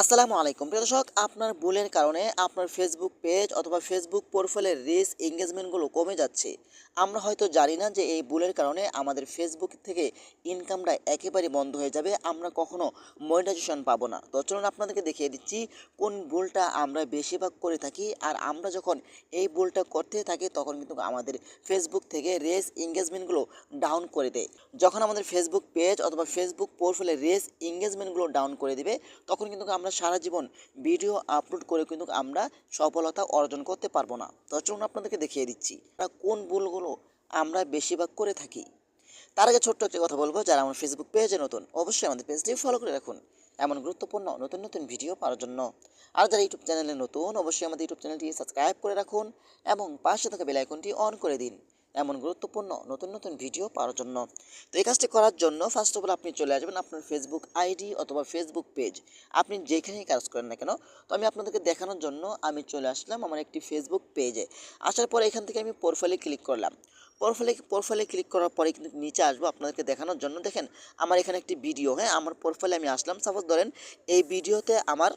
আসসালামু আলাইকুম। প্রিয় দর্শক, আপনার ভুলের কারণে আপনার ফেসবুক পেজ অথবা ফেসবুক প্রোফাইলের রিস এঙ্গেজমেন্টগুলো কমে যাচ্ছে। আমরা হয়তো জানি না যে এই ভুলের কারণে আমাদের ফেসবুক থেকে ইনকামটা একেবারে বন্ধ হয়ে যাবে, আমরা কখনো মনিটাইজেশন পাবো না। তো চলুন আপনাদেরকে দেখিয়ে দিচ্ছি কোন ভুলটা আমরা বেশিরভাগ করে থাকি আর আমরা যখন এই ভুলটা করতে থাকি তখন কিন্তু আমাদের ফেসবুক থেকে রেস এঙ্গেজমেন্টগুলো ডাউন করে দেয়। যখন আমাদের ফেসবুক পেজ অথবা ফেসবুক প্রোফাইলের রেস এঙ্গেজমেন্টগুলো ডাউন করে দেবে, তখন কিন্তু আমরা সারা জীবন ভিডিও আপলোড করে কিন্তু আমরা সফলতা অর্জন করতে পারব না। তো চলুন আপনাদেরকে দেখিয়ে দিচ্ছি কোন ভুলগুলো আমরা বেশিরভাগ করে থাকি। তার আগে ছোট্ট একটি কথা বলব, যারা আমার ফেসবুক পেজে নতুন, অবশ্যই আমাদের পেজটি ফলো করে রাখুন। এমন গুরুত্বপূর্ণ, নতুন নতুন ভিডিও পাওয়ার জন্য। আর যারা ইউটিউব চ্যানেলে নতুন, অবশ্যই আমাদের ইউটিউব চ্যানেলটি সাবস্ক্রাইব করে রাখুন এবং পাশে থাকা বেল আইকনটি অন করে দিন। এমন গুরুত্বপূর্ণ নতুন নতুন ভিডিও পাওয়ার জন্য। তো এই কাজটি করার জন্য ফার্স্ট অফ অল আপনি চলে আসবেন আপনার ফেসবুক আইডি অথবা ফেসবুক পেজ আপনি যেখানেই কাজ করেন না কেন, তো আমি আপনাদেরকে দেখানোর জন্য আমি চলে আসলাম আমার একটি ফেসবুক পেজে আসার পরে এখান থেকে আমি প্রোফাইলে ক্লিক করলাম। প্রোফাইলে প্রোফাইলে ক্লিক করার পরে কিন্তু নিচে আসব আপনাদেরকে দেখানোর জন্য। দেখেন, আমার এখানে একটি ভিডিও হ্যাঁ? আমার প্রোফাইলে আমি আসলাম। সাপোজ ধরেন, এই ভিডিওতে আমার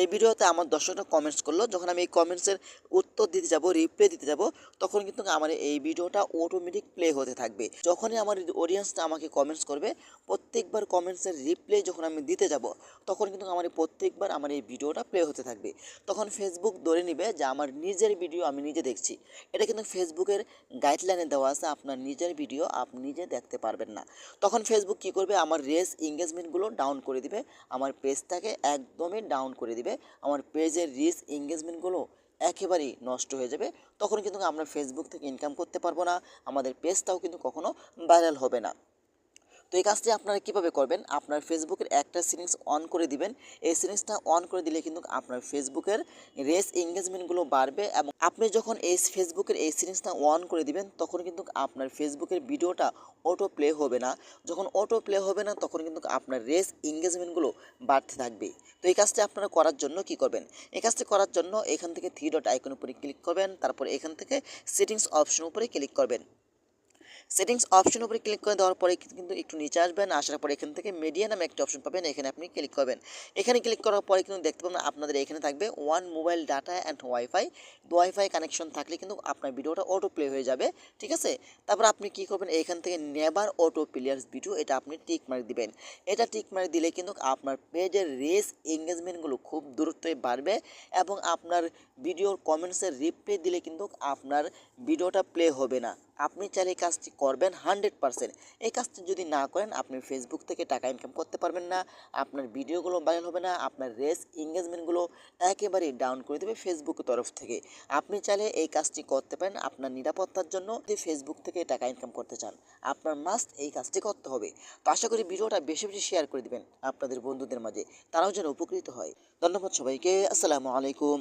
এই ভিডিওতে আমার দর্শকরা কমেন্টস করল, যখন আমি এই কমেন্টসের উত্তর দিতে যাব রিপ্লাই দিতে যাব, তখন কিন্তু আমার এই ভিডিওটা অটোমেটিক প্লে হতে থাকবে। যখনই আমার অডিয়েন্সটা আমাকে কমেন্টস করবে, প্রত্যেকবার কমেন্টসের রিপ্লাই যখন আমি দিতে যাব, তখন কিন্তু আমার প্রত্যেকবার আমার এই ভিডিওটা প্লে হতে থাকবে। তখন ফেসবুক ধরে নেবে যে আমার নিজের ভিডিও আমি নিজে দেখছি। এটা কিন্তু ফেসবুকের গাইডলাইনে দেওয়া আছে, আপনার নিজের ভিডিও আপনি নিজে দেখতে পারবেন না। তখন ফেসবুক কী করবে? আমার রেস এঙ্গেজমেন্টগুলো ডাউন করে দিবে, আমার পেজটাকে একদমই ডাউন করে দিবে। আমার পেজের রিস এঙ্গেজমেন্টগুলো একেবারেই নষ্ট হয়ে যাবে। তখন কিন্তু আমরা ফেসবুক থেকে ইনকাম করতে পারব না, আমাদের পেজটাও কিন্তু কখনো ভাইরাল হবে না। তো এই কাজটি আপনারা কীভাবে করবেন? আপনার ফেসবুকের একটা সিরিংস অন করে দিবেন। এই সিরিংসটা অন করে দিলে কিন্তু আপনার ফেসবুকের রেস এঙ্গেজমেন্টগুলো বাড়বে এবং আপনি যখন এই ফেসবুকের এই সিরিংসটা অন করে দিবেন, তখন কিন্তু আপনার ফেসবুকের ভিডিওটা অটো প্লে হবে না। যখন অটো প্লে হবে না, তখন কিন্তু আপনার রেস এঙ্গেজমেন্টগুলো বাড়তে থাকবে। তো এই কাজটি আপনারা করার জন্য কি করবেন? এই কাজটি করার জন্য এখান থেকে থ্রি ডট আইকন উপরে ক্লিক করবেন। তারপর এখান থেকে সেটিংস অপশন উপরে ক্লিক করবেন। সেটিংস অপশন উপরে ক্লিক করে দেওয়ার পরে কিন্তু একটু নিচে আসবেন আসার পরে এখান থেকে মিডিয়া নামে একটা অপশন পাবেন, এখানে আপনি ক্লিক করবেন। এখানে ক্লিক করার পরে কিন্তু দেখতে পাবেন আপনাদের এখানে থাকবে one mobile data and wifi wifi connection থাকলে কিন্তু আপনার ভিডিওটা অটো প্লে হয়ে যাবে, ঠিক আছে? তারপর আপনি কি করবেন, এখান থেকে নেভার অটো প্লেয়ার্স ভিডিও এটা আপনি টিক মার্ক দিবেন। এটা টিক মার্ক দিলে কিন্তু আপনার পেজের রেস এঙ্গেজমেন্টগুলো খুব দূরত্বে বাড়বে এবং আপনার ভিডিওর কমেন্টসের রিপ্লাই দিলে কিন্তু আপনার ভিডিওটা প্লে হবে না। আপনি চাইলে কাজটি করবেন হান্ড্রেড পারসেন্ট। এই কাজটি যদি না করেন, আপনি ফেসবুক থেকে টাকা ইনকাম করতে পারবেন না, আপনার ভিডিওগুলো ভাইরাল হবে না, আপনার রেস এঙ্গেজমেন্টগুলো একেবারেই ডাউন করে দেবে ফেসবুকের তরফ থেকে। আপনি চাইলে এই কাজটি করতে পারেন আপনার নিরাপত্তার জন্য, যদি ফেসবুক থেকে টাকা ইনকাম করতে চান। আপনার মাস্ট এই কাজটি করতে হবে। তো আশা করি ভিডিওটা বেশি বেশি শেয়ার করে দিবেন আপনাদের বন্ধুদের মাঝে, তারাও যেন উপকৃত হয়। ধন্যবাদ সবাইকে, আসসালামু আলাইকুম।